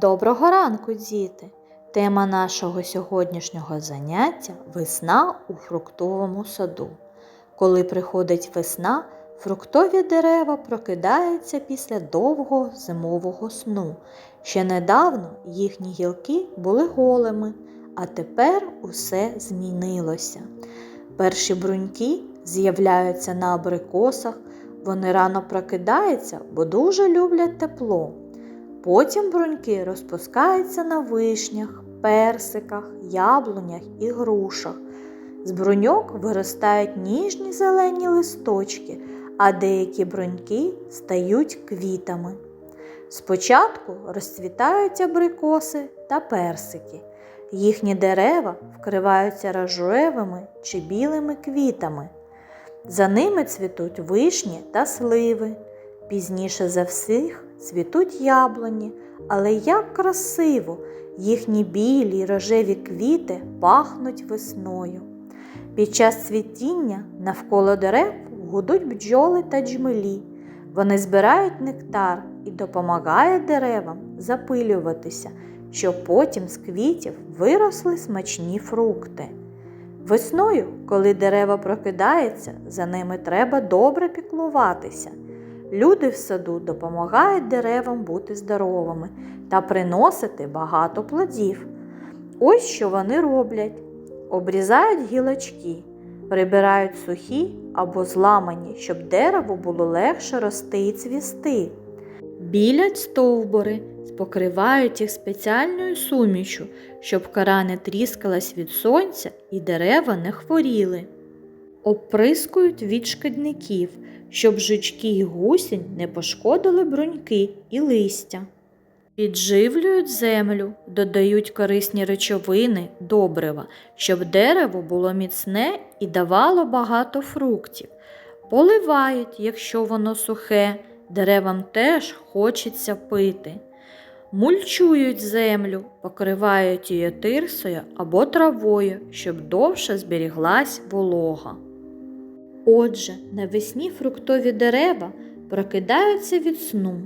Доброго ранку, діти! Тема нашого сьогоднішнього заняття весна у фруктовому саду. Коли приходить весна, фруктові дерева прокидаються після довгого зимового сну. Ще недавно їхні гілки були голими, а тепер усе змінилося. Перші бруньки з'являються на абрикосах, вони рано прокидаються, бо дуже люблять тепло. Потім бруньки розпускаються на вишнях, персиках, яблунях і грушах. З бруньок виростають ніжні зелені листочки, а деякі бруньки стають квітами. Спочатку розцвітають абрикоси та персики. Їхні дерева вкриваються рожевими чи білими квітами. За ними цвітуть вишні та сливи. Пізніше за всіх цвітуть яблуні, але як красиво їхні білі рожеві квіти пахнуть весною. Під час цвітіння навколо дерев гудуть бджоли та джмелі. Вони збирають нектар і допомагають деревам запилюватися, щоб потім з квітів виросли смачні фрукти. Весною, коли дерева прокидаються, за ними треба добре піклуватися. Люди в саду допомагають деревам бути здоровими та приносити багато плодів. Ось що вони роблять: обрізають гілочки, прибирають сухі або зламані, щоб дереву було легше рости і цвісти. Білять стовбури, покривають їх спеціальною сумішю, щоб кора не тріскалась від сонця і дерева не хворіли. Оприскують від шкідників, щоб жучки й гусінь не пошкодили бруньки і листя. Підживлюють землю, додають корисні речовини, добрива, щоб дерево було міцне і давало багато фруктів. Поливають, якщо воно сухе, деревам теж хочеться пити. Мульчують землю, покривають її тирсою або травою, щоб довше зберіглась волога. Отже, навесні фруктові дерева прокидаються від сну,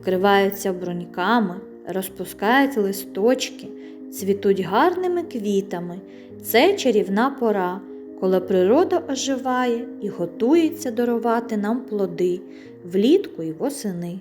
вкриваються бруньками, розпускають листочки, цвітуть гарними квітами. Це чарівна пора, коли природа оживає і готується дарувати нам плоди влітку і восени.